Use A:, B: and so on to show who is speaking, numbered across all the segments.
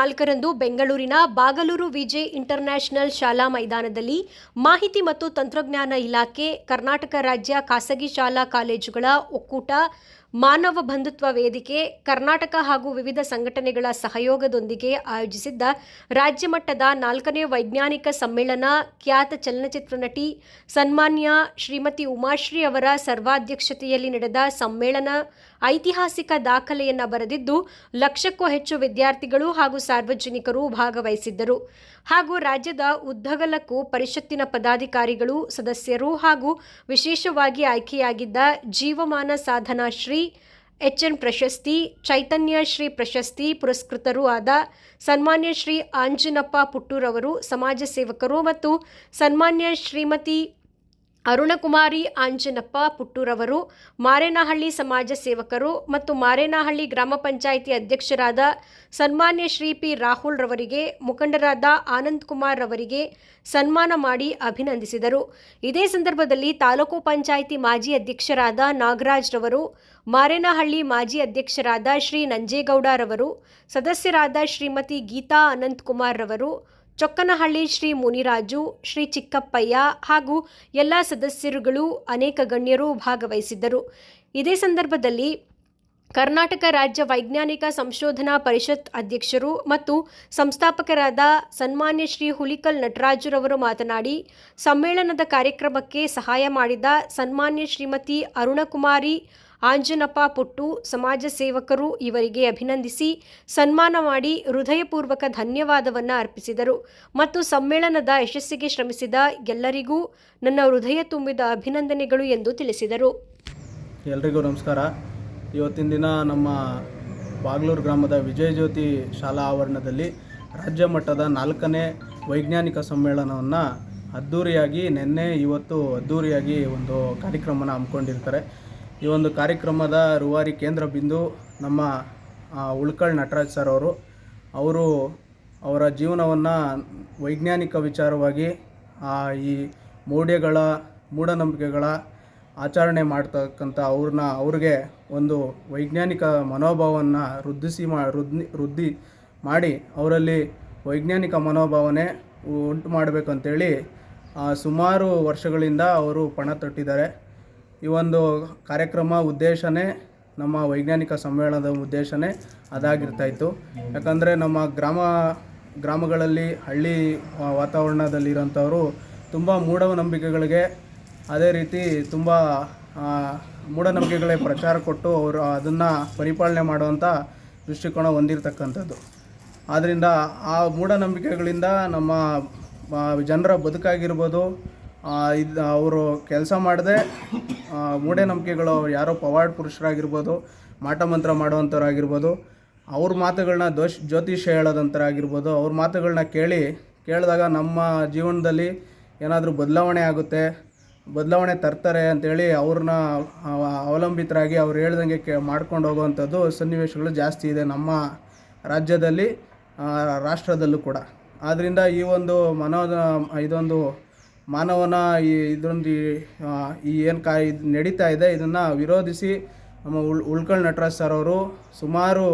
A: ನಾಲ್ಕರಂದು ಬೆಂಗಳೂರಿನ Bagalur VJ international ಶಾಲಾ ಮೈದಾನದಲ್ಲಿ ಮಾಹಿತಿ ಮತ್ತು ತಂತ್ರಜ್ಞಾನ ಇಲಾಖೆ ಕರ್ನಾಟಕ ರಾಜ್ಯ ಖಾಸಗಿ ಶಾಲಾ ಕಾಲೇಜುಗಳ ಒಕ್ಕೂಟ ಮಾನವ ಬಂಧುತ್ವ ವೇದಿಕೆ, ಕರ್ನಾಟಕ ಹಾಗೂ ವಿವಿಧ ಸಂಘಟನೆಗಳ ಸಹಯೋಗದೊಂದಿಗೆ ಆಯೋಜಿಸಿದ್ದ ರಾಜ್ಯ ಮಟ್ಟದ ನಾಲ್ಕನೇ ವೈಜ್ಞಾನಿಕ ಸಮ್ಮೇಳನ, ಖ್ಯಾತ ಚಲನಚಿತ್ರ ನಟಿ ಸನ್ಮಾನ್ಯ ಶ್ರೀಮತಿ ಉಮಾಶ್ರೀ ಅವರ ಸರ್ವಾಧ್ಯಕ್ಷತೆಯಲ್ಲಿ ನಡೆದ ಸಮ್ಮೇಳನ ಐತಿಹಾಸಿಕ ದಾಖಲೆಯನ್ನು ಬರೆದಿದ್ದು, ಲಕ್ಷಕ್ಕೂ ಹೆಚ್ಚು ವಿದ್ಯಾರ್ಥಿಗಳು ಹಾಗೂ ಸಾರ್ವಜನಿಕರು ಭಾಗವಹಿಸಿದ್ದರು. ಹಾಗೂ ರಾಜ್ಯದ ಉದ್ದಗಲಕ್ಕೂ ಪರಿಷತ್ತಿನ ಪದಾಧಿಕಾರಿಗಳು, ಸದಸ್ಯರು ಹಾಗೂ ವಿಶೇಷವಾಗಿ ಆಯ್ಕೆಯಾಗಿದ್ದ ಜೀವಮಾನ ಸಾಧನಾ ಶ್ರೀ ಎಚ್ ಎನ್ ಪ್ರಶಸ್ತಿ, ಚೈತನ್ಯ ಶ್ರೀ ಪ್ರಶಸ್ತಿ ಪುರಸ್ಕೃತರೂ ಆದ ಸನ್ಮಾನ್ಯ ಶ್ರೀ ಆಂಜನಪ್ಪ ಪುಟ್ಟೂರವರು, ಸಮಾಜ ಸೇವಕರು ಮತ್ತು ಸನ್ಮಾನ್ಯ ಶ್ರೀಮತಿ ಅರುಣಕುಮಾರಿ ಆಂಜನಪ್ಪ ಪುಟ್ಟೂರವರು, ಮಾರೇನಹಳ್ಳಿ ಸಮಾಜ ಸೇವಕರು ಮತ್ತು ಮಾರೇನಹಳ್ಳಿ ಗ್ರಾಮ ಪಂಚಾಯಿತಿ ಅಧ್ಯಕ್ಷರಾದ ಸನ್ಮಾನ್ಯ ಶ್ರೀ ಪಿ ರಾಹುಲ್ ರವರಿಗೆ ಮುಖಂಡರಾದ ಆನಂದ್ ಕುಮಾರ್ ರವರಿಗೆ ಸನ್ಮಾನ ಮಾಡಿ ಅಭಿನಂದಿಸಿದರು. ಇದೇ ಸಂದರ್ಭದಲ್ಲಿ ತಾಲೂಕು ಪಂಚಾಯಿತಿ ಮಾಜಿ ಅಧ್ಯಕ್ಷರಾದ ನಾಗರಾಜ್ ರವರು, ಮಾರೇನಹಳ್ಳಿ ಮಾಜಿ ಅಧ್ಯಕ್ಷರಾದ ಶ್ರೀ ನಂಜೇಗೌಡರವರು ಸದಸ್ಯರಾದ ಶ್ರೀಮತಿ ಗೀತಾ ಅನಂತ್ ಕುಮಾರ್ ರವರು ಚೊಕ್ಕನಹಳ್ಳಿ ಶ್ರೀ ಮುನಿರಾಜು ಶ್ರೀ ಚಿಕ್ಕಪ್ಪಯ್ಯ ಹಾಗೂ ಎಲ್ಲ ಸದಸ್ಯರುಗಳು ಅನೇಕ ಗಣ್ಯರು ಭಾಗವಹಿಸಿದ್ದರು. ಇದೇ ಸಂದರ್ಭದಲ್ಲಿ ಕರ್ನಾಟಕ ರಾಜ್ಯ ವೈಜ್ಞಾನಿಕ ಸಂಶೋಧನಾ ಪರಿಷತ್ ಅಧ್ಯಕ್ಷರು ಮತ್ತು ಸಂಸ್ಥಾಪಕರಾದ ಸನ್ಮಾನ್ಯ ಶ್ರೀ ಹುಲಿಕಲ್ ನಟರಾಜುರವರು ಮಾತನಾಡಿ, ಸಮ್ಮೇಳನದ ಕಾರ್ಯಕ್ರಮಕ್ಕೆ ಸಹಾಯ ಮಾಡಿದ ಸನ್ಮಾನ್ಯ ಶ್ರೀಮತಿ ಅರುಣಕುಮಾರಿ ಆಂಜನಪ್ಪ ಪುಟ್ಟು, ಸಮಾಜ ಸೇವಕರು ಇವರಿಗೆ ಅಭಿನಂದಿಸಿ ಸನ್ಮಾನ ಮಾಡಿ ಹೃದಯಪೂರ್ವಕ ಧನ್ಯವಾದವನ್ನು ಅರ್ಪಿಸಿದರು. ಮತ್ತು ಸಮ್ಮೇಳನದ ಯಶಸ್ಸಿಗೆ ಶ್ರಮಿಸಿದ ಎಲ್ಲರಿಗೂ ನನ್ನ ಹೃದಯ ತುಂಬಿದ ಅಭಿನಂದನೆಗಳು ಎಂದು ತಿಳಿಸಿದರು.
B: ಎಲ್ರಿಗೂ ನಮಸ್ಕಾರ. ಇವತ್ತಿನ ದಿನ ನಮ್ಮ ಬಾಗ್ಲೂರು ಗ್ರಾಮದ ವಿಜಯ ಜ್ಯೋತಿ ಶಾಲಾ ಆವರಣದಲ್ಲಿ ರಾಜ್ಯ ಮಟ್ಟದ ನಾಲ್ಕನೇ ವೈಜ್ಞಾನಿಕ ಸಮ್ಮೇಳನವನ್ನು ಅದ್ಧೂರಿಯಾಗಿ ನಿನ್ನೆ, ಇವತ್ತು ಅದ್ಧೂರಿಯಾಗಿ ಒಂದು ಕಾರ್ಯಕ್ರಮನ ಹಮ್ಮಿಕೊಂಡಿರ್ತಾರೆ. ಈ ಒಂದು ಕಾರ್ಯಕ್ರಮದ ರೂವಾರಿ ಕೇಂದ್ರ ಬಿಂದು ನಮ್ಮ ಉಳ್ಕಳ್ ನಟರಾಜ್ ಸರ್ ಅವರು. ಅವರು ಅವರ ಜೀವನವನ್ನು ವೈಜ್ಞಾನಿಕ ವಿಚಾರವಾಗಿ ಈ ಮೌಢ್ಯಗಳ ಮೂಢನಂಬಿಕೆಗಳ ಆಚರಣೆ ಮಾಡ್ತಕ್ಕಂಥ ಅವ್ರನ್ನ, ಅವ್ರಿಗೆ ಒಂದು ವೈಜ್ಞಾನಿಕ ಮನೋಭಾವವನ್ನು ವೃದ್ಧಿಸಿ ಮಾ, ವೃದ್ಧಿ ವೃದ್ಧಿ ಮಾಡಿ ಅವರಲ್ಲಿ ವೈಜ್ಞಾನಿಕ ಮನೋಭಾವನೆ ಉಂಟು ಮಾಡಬೇಕಂತೇಳಿ ಸುಮಾರು ವರ್ಷಗಳಿಂದ ಅವರು ಪಣ ತೊಟ್ಟಿದ್ದಾರೆ. ಈ ಒಂದು ಕಾರ್ಯಕ್ರಮ ಉದ್ದೇಶನೇ, ನಮ್ಮ ವೈಜ್ಞಾನಿಕ ಸಮ್ಮೇಳನದ ಉದ್ದೇಶನೇ ಅದಾಗಿರ್ತಾಯಿತ್ತು ಯಾಕಂದರೆ ನಮ್ಮ ಗ್ರಾಮ, ಗ್ರಾಮಗಳಲ್ಲಿ ಹಳ್ಳಿ ವಾತಾವರಣದಲ್ಲಿರೋಂಥವರು ತುಂಬ ಮೂಢನಂಬಿಕೆಗಳಿಗೆ ಅದೇ ರೀತಿ ತುಂಬ ಮೂಢನಂಬಿಕೆಗಳೇ ಪ್ರಚಾರ ಕೊಟ್ಟು ಅವರು ಅದನ್ನು ಪರಿಪಾಲನೆ ಮಾಡುವಂಥ ದೃಷ್ಟಿಕೋನ ಹೊಂದಿರತಕ್ಕಂಥದ್ದು. ಆದ್ದರಿಂದ ಆ ಮೂಢನಂಬಿಕೆಗಳಿಂದ ನಮ್ಮ ಜನರ ಬದುಕಾಗಿರ್ಬೋದು ಇದು, ಅವರು ಕೆಲಸ ಮಾಡದೆ ಮೂಢನಂಬಿಕೆಗಳು ಯಾರೋ ಪವಾಡ್ ಪುರುಷರಾಗಿರ್ಬೋದು, ಮಾಟ ಮಂತ್ರ ಮಾಡುವಂಥವ್ರಾಗಿರ್ಬೋದು ಅವ್ರ ಮಾತುಗಳನ್ನ ದೋಷ್ ಜ್ಯೋತಿಷ್ಯ ಹೇಳೋದಂಥರಾಗಿರ್ಬೋದು ಅವ್ರ ಮಾತುಗಳನ್ನ ಕೇಳಿ, ಕೇಳಿದಾಗ ನಮ್ಮ ಜೀವನದಲ್ಲಿ ಏನಾದರೂ ಬದಲಾವಣೆ ಆಗುತ್ತೆ ಬದಲಾವಣೆ ತರ್ತಾರೆ ಅಂತೇಳಿ ಅವ್ರನ್ನ ಅವ- ಅವಲಂಬಿತರಾಗಿ ಅವ್ರು ಹೇಳ್ದಂಗೆ ಕೇ ಮಾಡ್ಕೊಂಡು ಹೋಗುವಂಥದ್ದು ಸನ್ನಿವೇಶಗಳು ಜಾಸ್ತಿ ಇದೆ ನಮ್ಮ ರಾಜ್ಯದಲ್ಲಿ ರಾಷ್ಟ್ರದಲ್ಲೂ ಕೂಡ. ಆದ್ದರಿಂದ ಈ ಒಂದು ಮನೋ ಇದೊಂದು ಮಾನವನ ಈ ಇದೊಂದು ಈ, ಈ ಏನು ಕಾ ಇದು ನಡೀತಾ ಇದೆ ಇದನ್ನು ವಿರೋಧಿಸಿ ನಮ್ಮ ಉಳ್ ಉಳ್ಕಳ್ ನಟರಾಜ್ ಸರ್ ಅವರು ಸುಮಾರು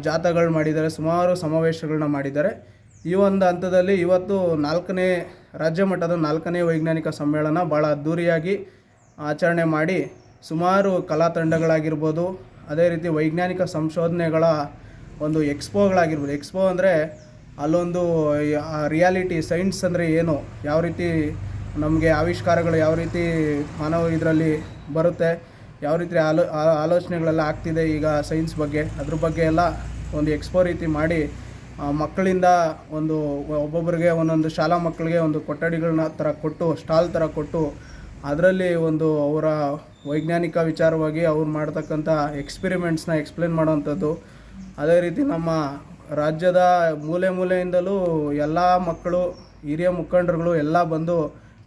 B: ಜಾಥಾಗಳು ಮಾಡಿದ್ದಾರೆ ಸುಮಾರು ಸಮಾವೇಶಗಳನ್ನ ಮಾಡಿದ್ದಾರೆ. ಈ ಒಂದು ಹಂತದಲ್ಲಿ ಇವತ್ತು ನಾಲ್ಕನೇ ರಾಜ್ಯ ಮಟ್ಟದ ನಾಲ್ಕನೇ ವೈಜ್ಞಾನಿಕ ಸಮ್ಮೇಳನ ಭಾಳ ಅದ್ಧೂರಿಯಾಗಿ ಆಚರಣೆ ಮಾಡಿ ಸುಮಾರು ಕಲಾ ತಂಡಗಳಾಗಿರ್ಬೋದು, ಅದೇ ರೀತಿ ವೈಜ್ಞಾನಿಕ ಸಂಶೋಧನೆಗಳ ಒಂದು ಎಕ್ಸ್ಪೋಗಳಾಗಿರ್ಬೋದು. ಎಕ್ಸ್ಪೋ ಅಂದರೆ ಅಲ್ಲೊಂದು ರಿಯಾಲಿಟಿ, ಸೈನ್ಸ್ ಅಂದರೆ ಏನು, ಯಾವ ರೀತಿ ನಮಗೆ ಆವಿಷ್ಕಾರಗಳು ಯಾವ ರೀತಿ ಮಾನವ ಇದರಲ್ಲಿ ಬರುತ್ತೆ, ಯಾವ ರೀತಿ ಆಲೋ ಆಲೋಚನೆಗಳೆಲ್ಲ ಆಗ್ತಿದೆ ಈಗ ಸೈನ್ಸ್ ಬಗ್ಗೆ. ಅದ್ರ ಬಗ್ಗೆ ಎಲ್ಲ ಒಂದು ಎಕ್ಸ್ಪೋ ರೀತಿ ಮಾಡಿ ಮಕ್ಕಳಿಂದ ಒಂದು ಒಬ್ಬೊಬ್ಬರಿಗೆ ಒಂದೊಂದು ಶಾಲಾ ಮಕ್ಕಳಿಗೆ ಒಂದು ಕೊಠಡಿಗಳನ್ನ ಥರ ಕೊಟ್ಟು, ಸ್ಟಾಲ್ ಥರ ಕೊಟ್ಟು, ಅದರಲ್ಲಿ ಒಂದು ಅವರ ವೈಜ್ಞಾನಿಕ ವಿಚಾರವಾಗಿ ಅವ್ರು ಮಾಡ್ತಕ್ಕಂಥ ಎಕ್ಸ್ಪೆರಿಮೆಂಟ್ಸ್ನ ಎಕ್ಸ್ಪ್ಲೇನ್ ಮಾಡೋವಂಥದ್ದು. ಅದೇ ರೀತಿ ನಮ್ಮ ರಾಜ್ಯದ ಮೂಲೆ ಮೂಲೆಯಿಂದಲೂ ಎಲ್ಲ ಮಕ್ಕಳು, ಹಿರಿಯ ಮುಖಂಡರುಗಳು ಎಲ್ಲ ಬಂದು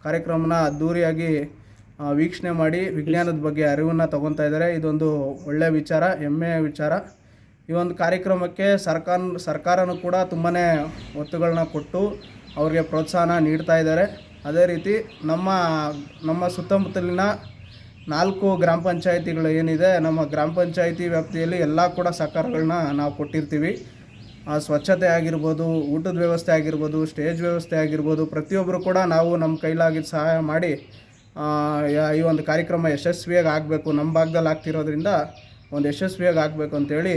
B: ಕಾರ್ಯಕ್ರಮನ ಅದ್ಧೂರಿಯಾಗಿ ವೀಕ್ಷಣೆ ಮಾಡಿ ವಿಜ್ಞಾನದ ಬಗ್ಗೆ ಅರಿವನ್ನು ತಗೊತಾ ಇದ್ದಾರೆ. ಇದೊಂದು ಒಳ್ಳೆಯ ವಿಚಾರ, ಹೆಮ್ಮೆಯ ವಿಚಾರ. ಈ ಒಂದು ಕಾರ್ಯಕ್ರಮಕ್ಕೆ ಸರ್ಕಾರ ಸರ್ಕಾರನೂ ಕೂಡ ತುಂಬಾ ಒತ್ತುಗಳನ್ನ ಕೊಟ್ಟು ಅವ್ರಿಗೆ ಪ್ರೋತ್ಸಾಹನ ನೀಡ್ತಾ ಇದ್ದಾರೆ. ಅದೇ ರೀತಿ ನಮ್ಮ ನಮ್ಮ ಸುತ್ತಮುತ್ತಲಿನ ನಾಲ್ಕು ಗ್ರಾಮ ಪಂಚಾಯಿತಿಗಳು ಏನಿದೆ ನಮ್ಮ ಗ್ರಾಮ ಪಂಚಾಯಿತಿ ವ್ಯಾಪ್ತಿಯಲ್ಲಿ ಎಲ್ಲ ಕೂಡ ಸಹಕಾರಗಳನ್ನ ನಾವು ಕೊಟ್ಟಿರ್ತೀವಿ. ಆ, ಸ್ವಚ್ಛತೆ ಆಗಿರ್ಬೋದು ಊಟದ ವ್ಯವಸ್ಥೆ ಆಗಿರ್ಬೋದು ಸ್ಟೇಜ್ ವ್ಯವಸ್ಥೆ ಆಗಿರ್ಬೋದು ಪ್ರತಿಯೊಬ್ಬರು ಕೂಡ ನಾವು ನಮ್ಮ ಕೈಲಾಗಿ ಸಹಾಯ ಮಾಡಿ ಈ ಒಂದು ಕಾರ್ಯಕ್ರಮ ಯಶಸ್ವಿಯಾಗಿ ಆಗಬೇಕು. ನಮ್ಮ ಭಾಗದಲ್ಲಿ ಆಗ್ತಿರೋದ್ರಿಂದ ಒಂದು ಯಶಸ್ವಿಯಾಗಿ ಆಗಬೇಕು ಅಂತೇಳಿ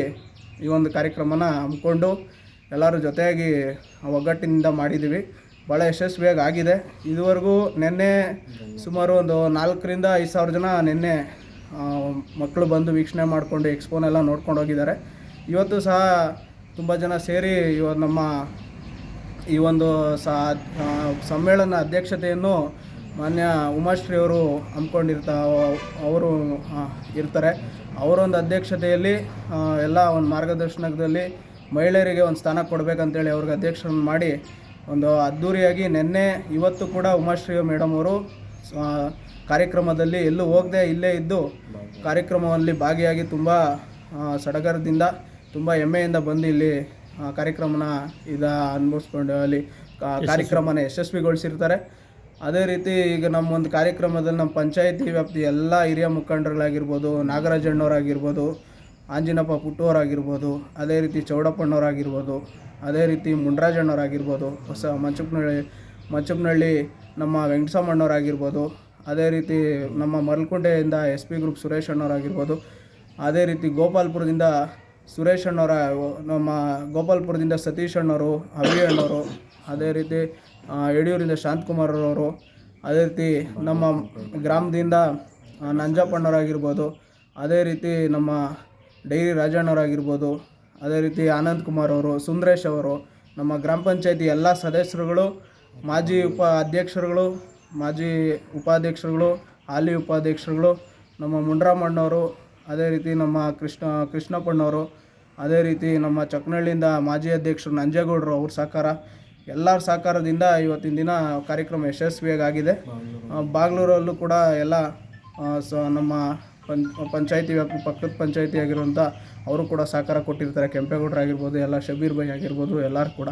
B: ಈ ಒಂದು ಕಾರ್ಯಕ್ರಮನ ಹಮ್ಮಿಕೊಂಡು ಎಲ್ಲರೂ ಜೊತೆಯಾಗಿ ಒಗ್ಗಟ್ಟಿನಿಂದ ಮಾಡಿದ್ದೀವಿ. ಭಾಳ ಯಶಸ್ವಿಯಾಗಿ ಆಗಿದೆ. ಇದುವರೆಗೂ ನಿನ್ನೆ ಸುಮಾರು ಒಂದು ನಾಲ್ಕರಿಂದ ಐದು ಸಾವಿರ ಜನ ನಿನ್ನೆ ಮಕ್ಕಳು ಬಂದು ವೀಕ್ಷಣೆ ಮಾಡಿಕೊಂಡು ಎಕ್ಸ್ಪೋನೆಲ್ಲ ನೋಡ್ಕೊಂಡು ಹೋಗಿದ್ದಾರೆ. ಇವತ್ತು ಸಹ ತುಂಬ ಜನ ಸೇರಿ ಇವ ನಮ್ಮ ಈ ಒಂದು ಸಾ ಸಮ್ಮೇಳನ ಅಧ್ಯಕ್ಷತೆಯನ್ನು ಮಾನ್ಯ ಉಮಾಶ್ರೀ ಅವರು ಹಮ್ಮಿಕೊಂಡಿರ್ತಾ ಅವರು ಇರ್ತಾರೆ. ಅವರೊಂದು ಅಧ್ಯಕ್ಷತೆಯಲ್ಲಿ ಎಲ್ಲ ಒಂದು ಮಾರ್ಗದರ್ಶನದಲ್ಲಿ ಮಹಿಳೆಯರಿಗೆ ಒಂದು ಸ್ಥಾನ ಕೊಡಬೇಕಂತೇಳಿ ಅವ್ರಿಗೆ ಅಧ್ಯಕ್ಷರನ್ನು ಮಾಡಿ ಒಂದು ಅದ್ಧೂರಿಯಾಗಿ ನಿನ್ನೆ ಇವತ್ತು ಕೂಡ ಉಮಾಶ್ರೀ ಮೇಡಮ್ ಅವರು ಕಾರ್ಯಕ್ರಮದಲ್ಲಿ ಎಲ್ಲೂ ಹೋಗದೆ ಇಲ್ಲೇ ಇದ್ದು ಕಾರ್ಯಕ್ರಮದಲ್ಲಿ ಭಾಗಿಯಾಗಿ ತುಂಬ ಸಡಗರದಿಂದ ತುಂಬ ಹೆಮ್ಮೆಯಿಂದ ಬಂದು ಇಲ್ಲಿ ಕಾರ್ಯಕ್ರಮನ ಇದ ಅನುಭವಿಸ್ಕೊಂಡು ಅಲ್ಲಿ ಕಾರ್ಯಕ್ರಮನ ಯಶಸ್ವಿಗೊಳಿಸಿರ್ತಾರೆ. ಅದೇ ರೀತಿ ಈಗ ನಮ್ಮ ಒಂದು ಕಾರ್ಯಕ್ರಮದಲ್ಲಿ ನಮ್ಮ ಪಂಚಾಯಿತಿ ವ್ಯಾಪ್ತಿ ಎಲ್ಲ ಹಿರಿಯ ಮುಖಂಡರುಗಳಾಗಿರ್ಬೋದು ನಾಗರಾಜಣ್ಣವರಾಗಿರ್ಬೋದು ಆಂಜಿನಪ್ಪ ಪುಟ್ಟುವರಾಗಿರ್ಬೋದು, ಅದೇ ರೀತಿ ಚೌಡಪ್ಪಣ್ಣವರಾಗಿರ್ಬೋದು, ಅದೇ ರೀತಿ ಮುಂಡ್ರಾಜಣ್ಣವರಾಗಿರ್ಬೋದು ಹೊಸ ಮಂಚಪ್ಪನಹಳ್ಳಿ ಮಂಚಪ್ಪನಹಳ್ಳಿ ನಮ್ಮ ವೆಂಕಟಸಮ್ಮಣ್ಣವರಾಗಿರ್ಬೋದು ಅದೇ ರೀತಿ ನಮ್ಮ ಮರಲ್ಕುಂಟೆಯಿಂದ ಎಸ್ ಪಿ ಗ್ರೂಪ್ ಸುರೇಶ್ ಅಣ್ಣವರಾಗಿರ್ಬೋದು, ಅದೇ ರೀತಿ ಗೋಪಾಲ್ಪುರದಿಂದ ಸುರೇಶ್ ಅಣ್ಣವರ, ನಮ್ಮ ಗೋಪಾಲ್ಪುರದಿಂದ ಸತೀಶ್ ಅಣ್ಣವರು ಅಭಿ ಅಣ್ಣವರು, ಅದೇ ರೀತಿ ಯಡಿಯೂರಿಂದ ಶಾಂತಕುಮಾರ್ ಅವರು ಅದೇ ರೀತಿ ನಮ್ಮ ಗ್ರಾಮದಿಂದ ನಂಜಪ್ಪಣ್ಣವರಾಗಿರ್ಬೋದು, ಅದೇ ರೀತಿ ನಮ್ಮ ಡೈರಿ ರಾಜಣ್ಣವರಾಗಿರ್ಬೋದು, ಅದೇ ರೀತಿ ಆನಂದ್ ಕುಮಾರ್ ಅವರು ಸುಂದರೇಶ್ ಅವರು, ನಮ್ಮ ಗ್ರಾಮ ಪಂಚಾಯತಿ ಎಲ್ಲ ಸದಸ್ಯರುಗಳು, ಮಾಜಿ ಉಪ ಅಧ್ಯಕ್ಷರುಗಳು, ಮಾಜಿ ಉಪಾಧ್ಯಕ್ಷರುಗಳು, ಹಾಲಿ ಉಪಾಧ್ಯಕ್ಷರುಗಳು, ನಮ್ಮ ಮುಂಡ್ರಾಮಣ್ಣವರು, ಅದೇ ರೀತಿ ನಮ್ಮ ಕೃಷ್ಣ, ಕೃಷ್ಣಪ್ಪಣ್ಣವರು, ಅದೇ ರೀತಿ ನಮ್ಮ ಚಕ್ನಹಳ್ಳಿಯಿಂದ ಮಾಜಿ ಅಧ್ಯಕ್ಷರು ನಂಜೇಗೌಡರು ಅವ್ರ ಸಹಕಾರ ಎಲ್ಲರ ಸಹಕಾರದಿಂದ ಇವತ್ತಿನ ದಿನ ಕಾರ್ಯಕ್ರಮ ಯಶಸ್ವಿಯಾಗಿ ಆಗಿದೆ ಬಾಗ್ಲೂರಲ್ಲೂ ಕೂಡ ಎಲ್ಲ ಸೊ ನಮ್ಮ ಪಂಚ್ ಪಂಚಾಯತಿ ವ್ಯಾಪ್ತಿ ಪಕ್ಕದ ಪಂಚಾಯತಿ ಆಗಿರುವಂಥ ಅವರು ಕೂಡ ಸಹಕಾರ ಕೊಟ್ಟಿರ್ತಾರೆ. ಕೆಂಪೇಗೌಡರಾಗಿರ್ಬೋದು ಎಲ್ಲ ಶಬೀರ್ ಬೈ ಆಗಿರ್ಬೋದು ಎಲ್ಲರೂ ಕೂಡ.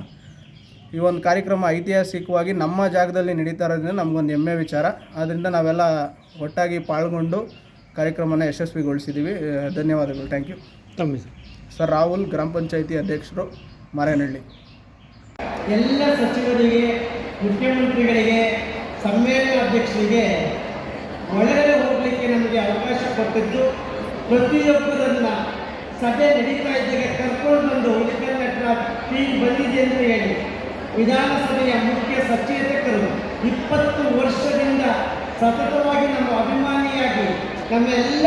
B: ಈ ಒಂದು ಕಾರ್ಯಕ್ರಮ ಐತಿಹಾಸಿಕವಾಗಿ ನಮ್ಮ ಜಾಗದಲ್ಲಿ ನಡೀತಾ ಇರೋದ್ರಿಂದ ನಮಗೊಂದು ಹೆಮ್ಮೆ ವಿಚಾರ. ಆದ್ದರಿಂದ ನಾವೆಲ್ಲ ಒಟ್ಟಾಗಿ ಪಾಲ್ಗೊಂಡು ಕಾರ್ಯಕ್ರಮನ ಯಶಸ್ವಿಗೊಳಿಸಿದ್ದೀವಿ ಧನ್ಯವಾದಗಳು. Thank you.
C: Tammi
B: sir. Rahul ಗ್ರಾಮ ಪಂಚಾಯತಿ ಅಧ್ಯಕ್ಷರು ಮಾರೇನಹಳ್ಳಿ
D: ಎಲ್ಲ ಸಚಿವರಿಗೆ, ಮುಖ್ಯಮಂತ್ರಿಗಳಿಗೆ, ಸಮ್ಮೇಳನ ಅಧ್ಯಕ್ಷರಿಗೆ ಒಳಗಡೆ ಹೋಗಲಿಕ್ಕೆ ನಮಗೆ ಅವಕಾಶ ಕೊಟ್ಟಿದ್ದು, ಪ್ರತಿಯೊಬ್ಬರನ್ನ ಸಭೆ ನಡೀತಾ ಇದ್ದಾಗ ಕರ್ಕೊಂಡು ಬಂದು ಹುಲಿಕಲ್ ಹತ್ರ ಟೀಮ್ ಬಂದಿದೆ ಅಂತ ಹೇಳಿ ವಿಧಾನಸಭೆಯ ಮುಖ್ಯ ಸಚೇತಕರು ಇಪ್ಪತ್ತು ವರ್ಷದಿಂದ ಸತತವಾಗಿ ನಮ್ಮ ಅಭಿಮಾನಿಯಾಗಿ ನಮ್ಮ ಎಲ್ಲ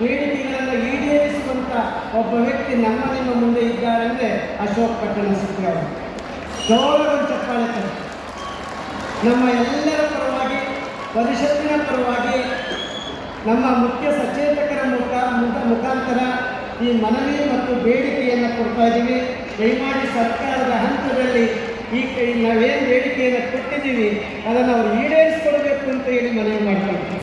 D: ಬೇಡಿಕೆಗಳನ್ನು ಈಡೇರಿಸುವಂಥ ಒಬ್ಬ ವ್ಯಕ್ತಿ ನಮ್ಮ ನಿಮ್ಮ ಮುಂದೆ ಇದ್ದಾರೆ ಅಂದರೆ ಅಶೋಕ್ ಪಟ್ಟಣ ಸಿದ್ದರಾಮಯ್ಯ ಗೌರವ ಚಪ್ಪಾಳೆ ತಟ್ಟಿ. ನಮ್ಮ ಎಲ್ಲರ ಪರವಾಗಿ, ಪರಿಷತ್ತಿನ ಪರವಾಗಿ, ನಮ್ಮ ಮುಖ್ಯ ಸಚೇತಕರ ಮುಖ ಮುಖ- ಮುಖಾಂತರ ಈ ಮನವಿ ಮತ್ತು ಬೇಡಿಕೆಯನ್ನು ಕೊಡ್ತಾ ಇದ್ದೀವಿ ದಯಮಾಡಿ ಸರ್ಕಾರದ ಹಂತದಲ್ಲಿ ಈ ನಾವೇನು ಬೇಡಿಕೆಯನ್ನು ಕೊಟ್ಟಿದ್ದೀವಿ, ಅದನ್ನು ಅವರು ಈಡೇರಿಸ್ಕೊಳ್ಬೇಕು ಅಂತ ಹೇಳಿ ಮನವಿ ಮಾಡ್ಕೊಳ್ತೀವಿ